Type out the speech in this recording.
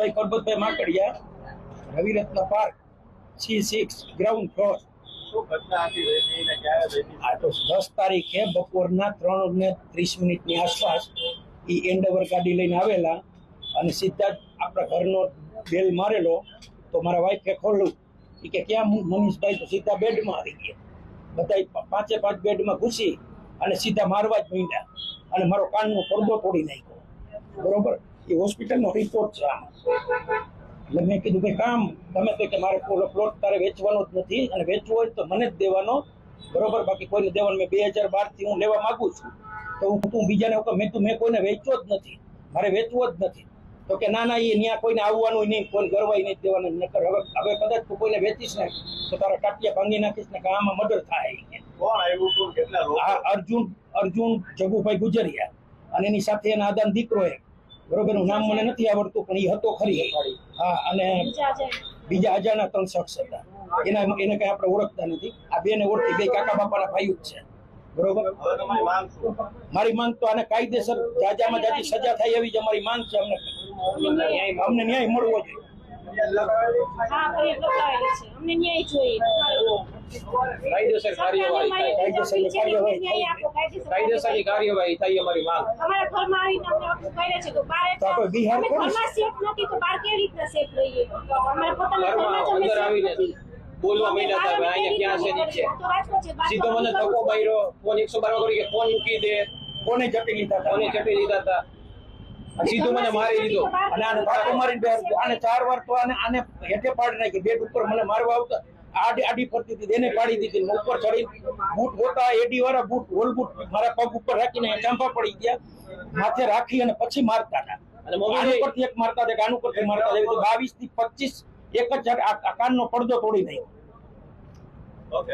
Manishbhai Karbatbhai Makadiya Raviratna park C six ground floor આ તો દસ તારીખે બપોરના ત્રણ ને ત્રીસ મિનિટની આસપાસ એ એન્ડવર ગાડી લઈને આવેલા અને સીધા જ આપણા ઘરનો બેલ મારેલો. તો મારા વાઈફે ખોલ્યું. એ કે ક્યાં મનીષભાઈ તો સીધા બેડમાં આવી ગયા. બધા પાંચે પાંચ બેડમાં ઘૂસી અને સીધા મારવા જ માંડ્યા. અને મારો કાનનો પડદો તોડી નાખ્યો. બરોબર? એ હોસ્પિટલનો રિપોર્ટ છે એટલે મેં કીધું કે કામ તમે તો કે મારે પૂરો પ્લોટ તારે વેચવાનો જ નથી અને વેચવો હોય તો મને જ દેવાનો. બરોબર? બાકી કોઈને દેવાનો મેં બે હજાર બારથી હું લેવા માગુ છું. તો હું તું બીજાને મેં તું મેં કોઈને વેચવો જ નથી. મારે વેચવો જ નથી. તો કે ના ના એ ત્યાં કોઈને આવવાનું નહીં કોઈ ગરવાય નહીં દેવાનું નકર હવે હવે કદાચ તું કોઈને વેચીશ ને તો તારા કાટિયા ભાંગી નાખીશ ને કે આમાં મર્ડર થાય અર્જુન અર્જુન જગુભાઈ ગુજરિયા. અને એની સાથે એના આદાન દીકરો એક. બરોબરનું નામ મને નથી આવડતું પણ એ હતો ખરી. હા અને બીજા અજાણા. ત્રણ શખ્સ હતા. એના એને કઈ આપણે ઓળખતા નથી. આ બેને ઓળખી બે કાકા બાપાના ભાઈ જ છે. બરોબર? મારી માંગ તો આને કાયદેસર જાજામાં જાજી સજા થાય એવી જ અમારી માંગ છે અમને. અમને ન્યાય મળવો જોઈએ. હા ફરિયાદ લખાવેલી છે. અમને ન્યાય જોઈએ. કાયદેસર કાર્યવાહી કાયદેસરની કાર્યવાહી ન્યાય આપો કાયદેસર કાયદેસરની કાર્યવાહી થાય અમારી માંગ. અમારા ઘરમાં આવીને અમને અપીલ કરે છે. તો બહાર તો આપણે બિહાર અમે કોણ છે? ઘરમાં સેફ નથી તો બહાર કેવી રીતના સેફ રહીએ? અમારા પોતાના ઘરમાં ઘરમાં જ અમે અંદર આવીને બોલવા માંડ્યા હતા, અહીંયા ક્યાં છે, નીચે? સીધો મને ધક્કો પડશે. ફોન એકસો બાર કરી કે ફોન મૂકી દે. કોને જટી લીધા હતા? ફોને ચપી લીધા હતા. સીધું મને મારી લીધો અને આને પાટો મારીને બે- આને ચાર વાર તો આને આને હેઠે પાડી નાખી. બેટ ઉપર મને મારવા આવતા. આડી આડી ફરતી હતી. એને પાડી દીધી. ઉપર ચડી. બૂટ હોતા એડી વાળા બૂટ હોલ બૂટ મારા પગ ઉપર રાખીને ચાંપા પડી ગયા. માથે રાખી અને પછી મારતા હતા. અને પરથી એક મારતા હતા કે આનું પરથી મારતા હતા. બાવીસથી પચીસ એક જ કાનનો પડદો તોડી નાખ્યો. ઓકે.